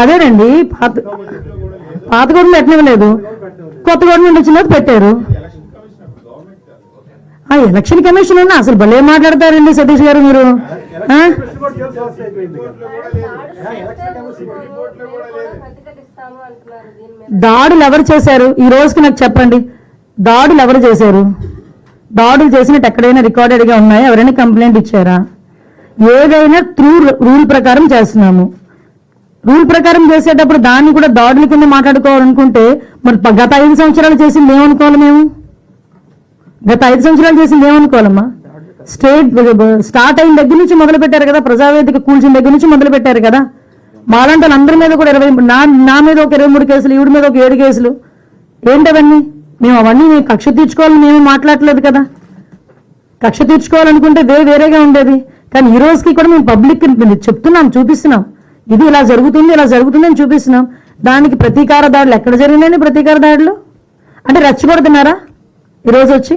అదేనండి పాత పాత గవర్నమెంట్ పెట్టనివ్వలేదు కొత్త గవర్నమెంట్ వచ్చినది పెట్టారు. ఆ ఎలక్షన్ కమిషన్ ఉన్నా అసలు భలే మాట్లాడతారండి సతీష్ గారు మీరు. దాడులు ఎవరు చేశారు? ఈ రోజుకి నాకు చెప్పండి. దాడులు ఎవరు చేశారు? దాడులు చేసినట్టు ఎక్కడైనా రికార్డెడ్గా ఉన్నాయా? ఎవరైనా కంప్లైంట్ ఇచ్చారా? ఏదైనా త్రూ రూల్ ప్రకారం చేస్తున్నాము. రూల్ ప్రకారం చేసేటప్పుడు దాన్ని కూడా దాడుల కింద మాట్లాడుకోవాలనుకుంటే మరి గత ఐదు సంవత్సరాలు చేసింది ఏమనుకోవాలి మేము? గత ఐదు సంవత్సరాలు చేసింది ఏమనుకోవాలమ్మా? స్టేట్ స్టార్ట్ అయిన దగ్గర నుంచి మొదలు పెట్టారు కదా ప్రజావేదిక కూల్చిన దగ్గర నుంచి మొదలు పెట్టారు కదా. మాలాంటి అందరి మీద కూడా ఇరవై నా నా మీద ఒక ఇరవై మూడు కేసులు ఈవిడ మీద ఒక ఏడు కేసులు. ఏంటవన్నీ? మేము అవన్నీ మేము కక్ష తీర్చుకోవాలని మేము మాట్లాడలేదు కదా. కక్ష తీర్చుకోవాలనుకుంటే వే వేరేగా ఉండేది. కానీ ఈ రోజుకి కూడా మేము పబ్లిక్ చెప్తున్నాం చూపిస్తున్నాం. ఇది ఇలా జరుగుతుంది ఇలా జరుగుతుంది అని చూపిస్తున్నాం. దానికి ప్రతీకార దాడులు ఎక్కడ జరిగినాయని ప్రతీకార దాడులు? అంటే రెచ్చగొడుతున్నారా? ఈ రోజు వచ్చి?